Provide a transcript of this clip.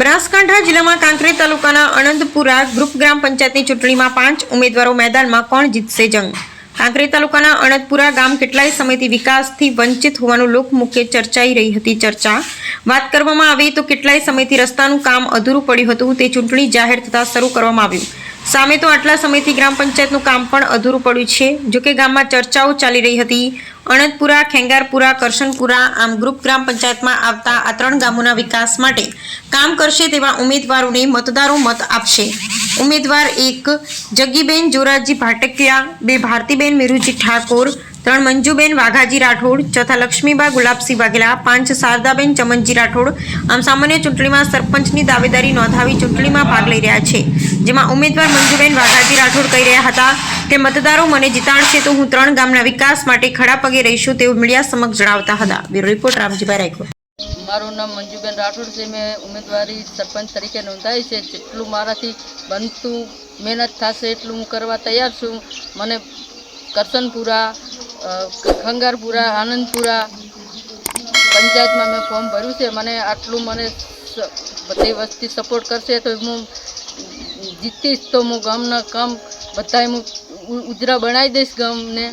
બનાસકાંઠા જિલ્લામાં કાંકરેજ તાલુકાના અનંતપુરા ગ્રુપ ગ્રામ પંચાયતની ચૂંટણીમાં પાંચ ઉમેદવારો મેદાનમાં કોણ જીતશે જંગ? કાંકરેજ તાલુકાના અનંતપુરા ગામ કેટલાય સમયથી વિકાસથી વંચિત હોવાનું લોકમુખ્ય ચર્ચાઈ રહી હતી ચર્ચા. વાત કરવામાં આવે તો કેટલાય સમયથી રસ્તાનું કામ અધૂરું પડ્યું હતું. તે ચૂંટણી જાહેર થતાં શરૂ કરવામાં આવ્યું. સામે તો આટલા સમયથી ગ્રામ પંચાયતનું કામ પણ અધૂરું પડ્યું છે. જોકે ગામમાં ચર્ચાઓ ચાલી રહી હતી. અણદપુરા, ખેંગારપુરા, કરશનપુરા આમ ગ્રુપ ગ્રામ પંચાયતમાં આવતા આ ત્રણ ગામોના વિકાસ માટે કામ કરશે તેવા ઉમેદવારોને મતદારો મત આપશે. ઉમેદવાર એક જગ્ગીબેન જોરાજી ભાટકિયા, બે ભારતીબેન મેરુજી ઠાકોર ત્રણ મંજુબેન, વાઘાજી રાઠોડ, ચોથા લક્ષ્મીબા, ગુલાબસિંહ વાઘેલા પાંચ શારદાબેન, ચમનજી રાઠોડ. આમ સામાન્ય ચૂંટણીમાં સરપંચની દાવેદારી નોંધાવી ચૂંટણીમાં ભાગ લઈ રહ્યા છે. જેમાં ઉમેદવાર મંજુબેન, વાઘાજી રાઠોડ કહી રહ્યા હતા કે, મતદારો મને જીતાડશે તો હું ત્રણ ગામના વિકાસ માટે ખડા પગે રહીશું તેવું મીડિયા સમક્ષ જણાવતા હતા. બ્યુરો રિપોર્ટ, રામજીભાઈ રાયકોટ મારું નામ મંજુબેન રાઠોડ છે. મેં ઉમેદવારી સરપંચ તરીકે નોંધાઈ છે. જેટલું મારાથી બનતું મહેનત થશે, એટલું હું કરવા તૈયાર છું. મને કરસનપુરા ખંગારપુરા, આનંદપુરા પંચાયતમાં મેં ફોર્મ ભર્યું છે. મને આટલું મને બધી વસ્તી સપોર્ટ કરશે તો હું જીતીશ તો હું ગામના કામ બધાય હું ઉજરા બનાવી દઈશ ગામને.